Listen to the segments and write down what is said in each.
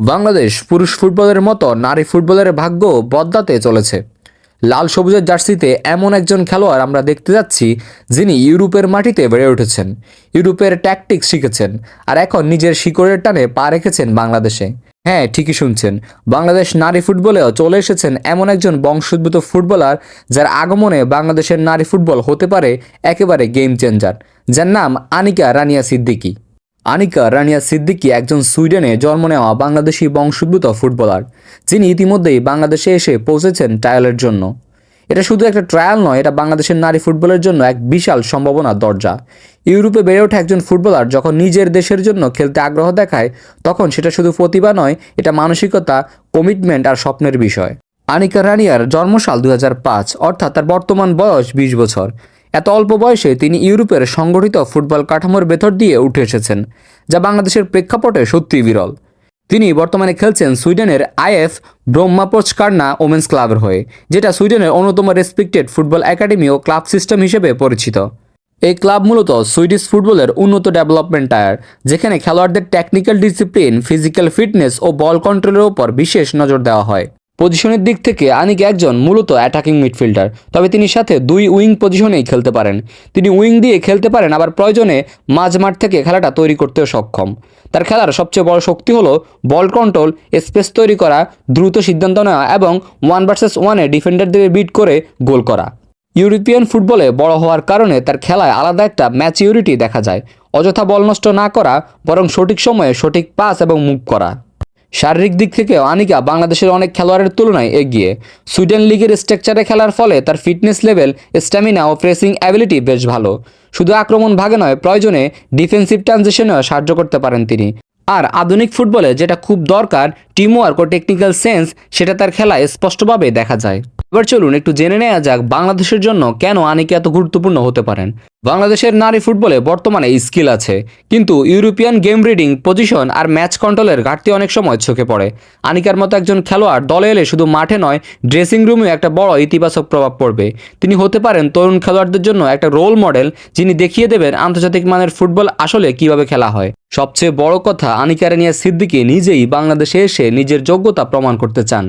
বাংলাদেশ পুরুষ ফুটবলের মতো নারী ফুটবলের ভাগ্য বদলাতে চলেছে। লাল সবুজের জার্সিতে এমন একজন খেলোয়াড় আমরা দেখতে যাচ্ছি যিনি ইউরোপের মাটিতে বেড়ে উঠেছেন, ইউরোপের ট্যাকটিক্স শিখেছেন আর এখন নিজের শিকড়ের টানে পা রেখেছেন বাংলাদেশে। হ্যাঁ ঠিকই শুনছেন, বাংলাদেশ নারী ফুটবলেও চলে এসেছেন এমন একজন বংশোদ্ভূত ফুটবলার যার আগমনে বাংলাদেশের নারী ফুটবল হতে পারে একেবারে গেম চেঞ্জার যার নাম আনিকা রানিয়া সিদ্দিকী। আনিকা রানিয়া সিদ্দিকী একজন সুইডেনে জন্ম নেওয়া বাংলাদেশি বংশোদ্ভূত ফুটবলার, যিনি ইতিমধ্যেই বাংলাদেশে এসে পৌঁছেছেন ট্রায়ালের জন্য। এটা শুধু একটা ট্রায়াল নয়, এটা বাংলাদেশের নারী ফুটবলের জন্য এক বিশাল সম্ভাবনার দরজা। ইউরোপে বেড়ে ওঠা একজন ফুটবলার যখন নিজের দেশের জন্য খেলতে আগ্রহ দেখায়, তখন সেটা শুধু প্রতিভা নয়, এটা মানসিকতা কমিটমেন্ট আর স্বপ্নের বিষয়। আনিকা রানিয়ার জন্মসাল দু হাজার পাঁচ, অর্থাৎ তার বর্তমান বয়স বিশ বছর। এত অল্প বয়সে তিনি ইউরোপের সংগঠিত ফুটবল কাঠামোর ভেতর দিয়ে উঠে এসেছেন, যা বাংলাদেশের প্রেক্ষাপটে সত্যিই বিরল। তিনি বর্তমানে খেলছেন সুইডেনের আইএফ ব্রহ্মাপোচকার্না ওমেন্স ক্লাবের হয়ে, যেটা সুইডেনের অন্যতম রেসপেক্টেড ফুটবল একাডেমি ও ক্লাব সিস্টেম হিসেবে পরিচিত। এই ক্লাব মূলত সুইডিশ ফুটবলের উন্নত ডেভেলপমেন্ট টায়ার, যেখানে খেলোয়াড়দের টেকনিক্যাল ডিসিপ্লিন, ফিজিক্যাল ফিটনেস ও বল কন্ট্রোলের ওপর বিশেষ নজর দেওয়া হয়। পজিশনের দিক থেকে আনিক একজন মূলত অ্যাটাকিং মিডফিল্ডার তবে তিনি সাথে দুই উইং পজিশনেই খেলতে পারেন। তিনি উইং দিয়ে খেলতে পারেন, আবার প্রয়োজনে মাঝ মাঠ থেকে খেলাটা তৈরি করতেও সক্ষম। তার খেলার সবচেয়ে বড় শক্তি হলো বল কন্ট্রোল স্পেস তৈরি করা, দ্রুত সিদ্ধান্ত নেওয়া এবং ওয়ান ভার্সেস ওয়ানে ডিফেন্ডারদের বিট করে গোল করা। ইউরোপিয়ান ফুটবলে বড় হওয়ার কারণে তার খেলায় আলাদা একটা ম্যাচিউরিটি দেখা যায়। অযথা বল নষ্ট না করা, বরং সঠিক সময়ে সঠিক পাস এবং মুভ করা। শারীরিক দিক থেকেও আনিকা বাংলাদেশের অনেক খেলোয়াড়ের তুলনায় এগিয়ে। সুইডেন লিগের স্ট্রাকচারে খেলার ফলে তার ফিটনেস লেভেল, স্ট্যামিনা ও প্রেসিং অ্যাবিলিটি বেশ ভালো। শুধু আক্রমণ ভাগে নয়, প্রয়োজনে ডিফেন্সিভ ট্রানজিশনেও সাহায্য করতে পারেন তিনি। আর আধুনিক ফুটবলে যেটা খুব দরকার, টিমওয়ার্ক ও টেকনিক্যাল সেন্স, সেটা তার খেলায় স্পষ্টভাবে দেখা যায়। এবার চলুন একটু জেনে নেওয়া যাক বাংলাদেশের জন্য কেন আনিকা এত গুরুত্বপূর্ণ হতে পারেন। বাংলাদেশের নারী ফুটবলে বর্তমানে স্কিল আছে, কিন্তু ইউরোপিয়ান গেম রিডিং, পজিশন আর ম্যাচ কন্ট্রোলের ঘাটতি অনেক সময় চোখে পড়ে। আনিকার মতো একজন খেলোয়াড় দলে এলে শুধু মাঠে নয়, ড্রেসিং রুমেও একটা বড় ইতিবাচক প্রভাব পড়বে। তিনি হতে পারেন তরুণ খেলোয়াড়দের জন্য একটা রোল মডেল, যিনি দেখিয়ে দেবেন আন্তর্জাতিক মানের ফুটবল আসলে কীভাবে খেলা হয়। সবচেয়ে বড় কথা আনিকা রানিয়া সিদ্দিকি নিজেই বাংলাদেশে এসে নিজের যোগ্যতা প্রমাণ করতে চান।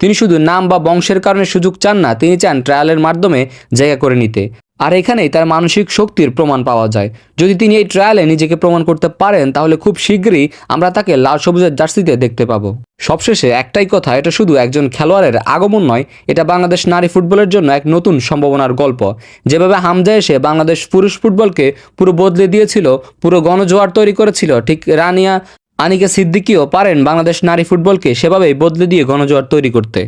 তিনি শুধু নাম বা বংশের কারণে সুযোগ চান না, তিনি চান ট্রায়ালের মাধ্যমে জায়গা করে নিতে। আর এখানেই তার মানসিক শক্তির প্রমাণ পাওয়া যায়। যদি তিনি এই ট্রায়ালে নিজেকে প্রমাণ করতে পারেন, তাহলে খুব শীঘ্রই আমরা তাকে লাল সবুজের জার্সিতে দেখতে পাবো। সবশেষে একটাই কথা, এটা শুধু একজন খেলোয়াড়ের আগমন নয়, এটা বাংলাদেশ নারী ফুটবলের জন্য এক নতুন সম্ভাবনার গল্প। যেভাবে হামজা এসে বাংলাদেশ পুরুষ ফুটবলকে পুরো বদলে দিয়েছিল, পুরো গণজোয়ার তৈরি করেছিল, ঠিক রানিয়া আনিকা সিদ্দিকিও পারেন বাংলাদেশ নারী ফুটবলকে সেভাবেই বদলে দিয়ে গণজোয়ার তৈরি করতে।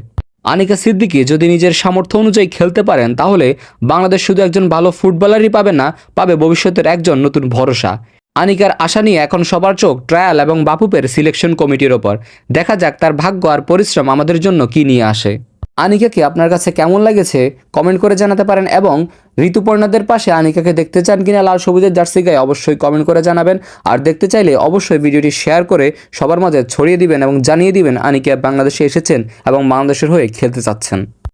আনিকা সিদ্দিকি যদি নিজের সামর্থ্য অনুযায়ী খেলতে পারেন, তাহলে বাংলাদেশ শুধু একজন ভালো ফুটবলারই পাবে না, পাবে ভবিষ্যতের একজন নতুন ভরসা। আনিকার আশা নিয়ে এখন সবার চোখ ট্রায়াল এবং বাপুপের সিলেকশন কমিটির ওপর। দেখা যাক তার ভাগ্য আর পরিশ্রম আমাদের জন্য কী নিয়ে আসে। আনিকাকে আপনার কাছে কেমন লাগেছে কমেন্ট করে জানাতে পারেন এবং ঋতুপর্ণাদের পাশে আনিকাকে দেখতে চান কিনা লাল সবুজের জার্সি গায়ে অবশ্যই কমেন্ট করে জানাবেন। আর দেখতে চাইলে অবশ্যই ভিডিওটি শেয়ার করে সবার মাঝে ছড়িয়ে দিবেন এবং জানিয়ে দিবেন আনিকা বাংলাদেশে এসেছেন এবং বাংলাদেশের হয়ে খেলতে চাচ্ছেন।